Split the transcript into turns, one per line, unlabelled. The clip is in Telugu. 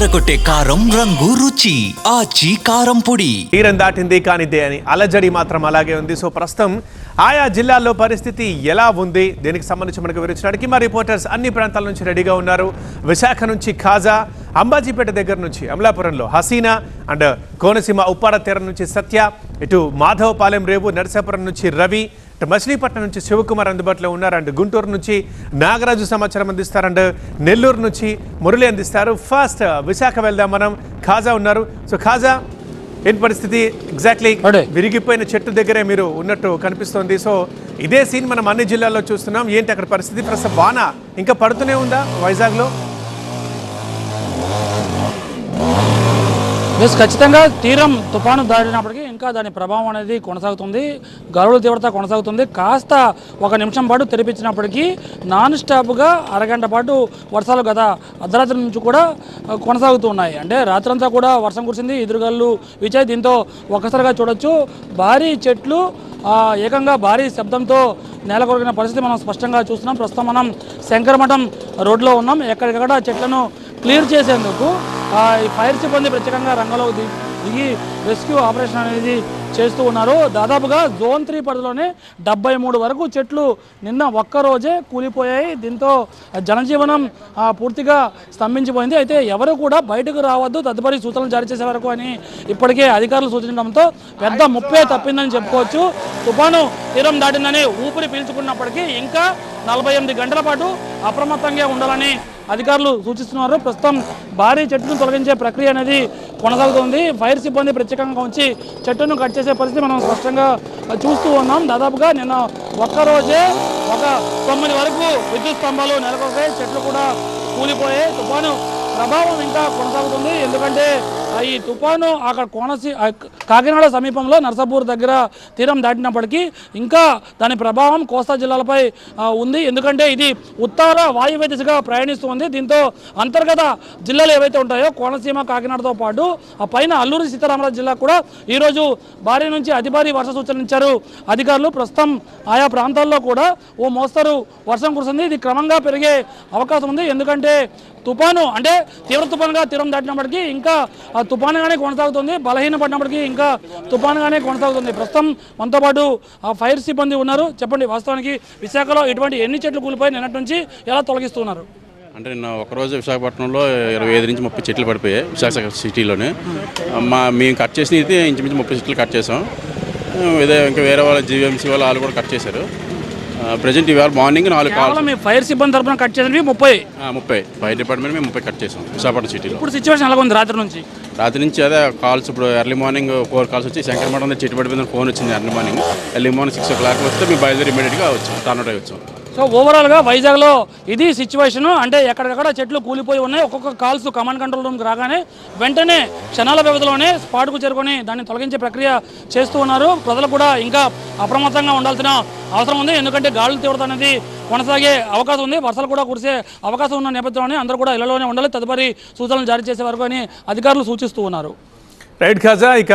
ఎర్రగొట్టే కారం రంగు రుచి ఆచి కారం పొడి.
తీరం దాటింది కానిదే అని అలజడి మాత్రం అలాగే ఉంది. సో ప్రస్తుతం ఆయా జిల్లాల్లో పరిస్థితి ఎలా ఉంది? దీనికి సంబంధించి మనకు వివరించడానికి మా రిపోర్టర్స్ అన్ని ప్రాంతాల నుంచి రెడీగా ఉన్నారు. విశాఖ నుంచి ఖాజా అంబాజీపేట దగ్గర నుంచి అమలాపురంలో హసీనా అండ్ కోనసీమ ఉప్పాడ తీరం నుంచి సత్య ఇటు మాధవపాలెం రేవు నరసాపురం నుంచి రవి మచిలీపట్నం నుంచి శివకుమార్ అందుబాటులో ఉన్నారు. అండ్ గుంటూరు నుంచి నాగరాజు సమాచారం అందిస్తారు. అండ్ నెల్లూరు నుంచి మురళి అందిస్తారు. ఫస్ట్ విశాఖ వెళ్దాం మనం. ఖాజా ఉన్నారు. సో ఖాజా ఏంటి పరిస్థితి? ఎగ్జాక్ట్లీ. విరిగిపోయిన చెట్టు దగ్గరే మీరు ఉన్నట్టు కనిపిస్తోంది. సో ఇదే సీన్ మనం అన్ని జిల్లాల్లో చూస్తున్నాం. ఏంటి అక్కడ పరిస్థితి? ప్రస్తుతం వాన ఇంకా పడుతూనే ఉందా వైజాగ్లో?
ఎస్ ఖచ్చితంగా తీరం తుఫాను దాటినప్పటికీ ఇంకా దాని ప్రభావం అనేది కొనసాగుతుంది. గరువుల తీవ్రత కొనసాగుతుంది. కాస్త ఒక నిమిషం పాటు తెరిపించినప్పటికీ నాన్ స్టాప్గా అరగంట పాటు వర్షాలు గత అర్ధరాత్రి నుంచి కూడా కొనసాగుతున్నాయి కొనసాగుతూ ఉన్నాయి. అంటే రాత్రంతా కూడా వర్షం కురిసింది. ఎదురుగాళ్ళు విచాయి. దీంతో ఒక్కసారిగా చూడొచ్చు భారీ చెట్లు ఏకంగా భారీ శబ్దంతో నేలకొరిగిన పరిస్థితి మనం స్పష్టంగా చూస్తున్నాం. ప్రస్తుతం మనం శంకరమఠం రోడ్లో ఉన్నాం. ఎక్కడికక్కడ చెట్లను క్లియర్ చేసేందుకు ఈ ఫైర్ సిబ్బంది ప్రత్యేకంగా రంగంలో దిగి రెస్క్యూ ఆపరేషన్ అనేది చేస్తూ ఉన్నారు. దాదాపుగా జోన్ త్రీ పరిధిలోనే డెబ్బై మూడు వరకు చెట్లు నిన్న ఒక్కరోజే కూలిపోయాయి. దీంతో జనజీవనం పూర్తిగా స్తంభించిపోయింది. అయితే ఎవరు కూడా బయటకు రావద్దు తదుపరి సూచనలు జారీ చేసే వరకు అని ఇప్పటికే అధికారులు సూచించడంతో పెద్ద ముప్పే తప్పిందని చెప్పుకోవచ్చు. తుఫాను తీరం దాటిందని ఊపిరి పీల్చుకున్నప్పటికీ ఇంకా నలభై ఎనిమిది గంటల పాటు అప్రమత్తంగా ఉండాలని అధికారులు సూచిస్తున్నారు. ప్రస్తుతం భారీ చెట్టును తొలగించే ప్రక్రియ అనేది కొనసాగుతుంది. ఫైర్ సిబ్బంది ప్రత్యేకంగా ఉంచి చెట్టును కట్ చేసే పరిస్థితి మనం స్పష్టంగా చూస్తూ ఉన్నాం. దాదాపుగా నిన్న ఒక్కరోజే ఒక తొమ్మిది వరకు విద్యుత్ స్తంభాలు నెలకొకాయి చెట్లు కూడా కూలిపోయాయి తుఫాను ప్రభావం ఇంకా కొనసాగుతుంది. ఎందుకంటే ఈ తుఫాను అక్కడ కోనసీ కాకినాడ సమీపంలో నర్సాపూర్ దగ్గర తీరం దాటినప్పటికీ ఇంకా దాని ప్రభావం కోస్తా జిల్లాలపై ఉంది. ఎందుకంటే ఇది ఉత్తర వాయువ్య దిశగా ప్రయాణిస్తుంది. దీంతో అంతర్గత జిల్లాలు ఏవైతే ఉంటాయో కోనసీమ కాకినాడతో పాటు ఆ పైన అల్లూరి సీతారామరాజు జిల్లా కూడా ఈరోజు భారీ నుంచి అతి భారీ వర్ష సూచనలు అధికారులు. ప్రస్తుతం ఆయా ప్రాంతాల్లో కూడా ఓ మోస్తరు వర్షం కురుస్తుంది ఇది క్రమంగా పెరిగే అవకాశం ఉంది. ఎందుకంటే తుఫాను అంటే తీవ్ర తుఫానుగా తీరం దాటినప్పటికీ ఇంకా ఆ తుఫానుగానే కొనసాగుతుంది. బలహీనపడినప్పటికీ ఇంకా తుఫానుగానే కొనసాగుతుంది. ప్రస్తుతం మనతో పాటు ఆ ఫైర్ సిబ్బంది ఉన్నారు. చెప్పండి వాస్తవానికి విశాఖలో ఇటువంటి ఎన్ని చెట్లు కూలిపోయి నిన్నటి నుంచి ఎలా తొలగిస్తున్నారు?
అంటే నిన్న ఒకరోజు విశాఖపట్నంలో ఇరవై ఐదు నుంచి ముప్పై చెట్లు పడిపోయాయి విశాఖ సిటీలోనే. మా మేము కట్ చేసిన అయితే ఇంచుమించు ముప్పై చెట్లు కట్ చేసాం. ఇదే ఇంకా వేరే వాళ్ళ జీవీఎంసీ వాళ్ళు వాళ్ళు కూడా కట్ చేశారు. ప్రజెంట్ ఇవాళ మార్నింగ్ నాలుగు
కేవలం మీ ఫైర్ సిబ్బంది తరపున కట్ చేసినవి ముప్పై?
ముప్పై. ఫైర్ డిపార్ట్మెంట్ మేము ముప్పై కట్ చేసాం విశాఖపట్నం సిటీలో.
ఇప్పుడు సిచ్యువేషన్ ఎలా ఉంది రాత్రి నుంచి?
రాత్రి నుంచి అదే కాల్స్ ఇప్పుడు ఎర్లీ మార్నింగ్ ఫోర్ కాల్స్ వచ్చి శంకరమఠం దగ్గర చెట్టు పడిపోయిన ఫోన్ వచ్చింది early morning early morning six o'clock వస్తే మేము బయలుదేరి ఇమీడియట్గా వచ్చాం టర్న్ వచ్చాం.
సో ఓవరాల్గా వైజాగ్లో ఇది సిచ్యువేషన్ అంటే ఎక్కడికక్కడ చెట్లు కూలిపోయి ఉన్నాయి ఒక్కొక్క కాల్స్ కమాండ్ కంట్రోల్ రూమ్కి రాగానే వెంటనే క్షణాల వ్యవధిలోనే స్పాట్కు చేరుకొని దాన్ని తొలగించే ప్రక్రియ చేస్తూ ఉన్నారు. ప్రజలు కూడా ఇంకా అప్రమత్తంగా ఉండాల్సిన అవసరం ఉంది ఎందుకంటే గాలుల తీవ్రత అనేది కొనసాగే అవకాశం ఉంది. వర్షాలు కూడా కురిసే అవకాశం ఉన్న నేపథ్యంలోనే అందరూ కూడా ఇళ్ళలోనే ఉండాలి. తదుపరి సూచనలు జారీ చేసే వరకు అని అధికారులు సూచిస్తూ ఉన్నారు.
రైట్ ఖాజా ఇక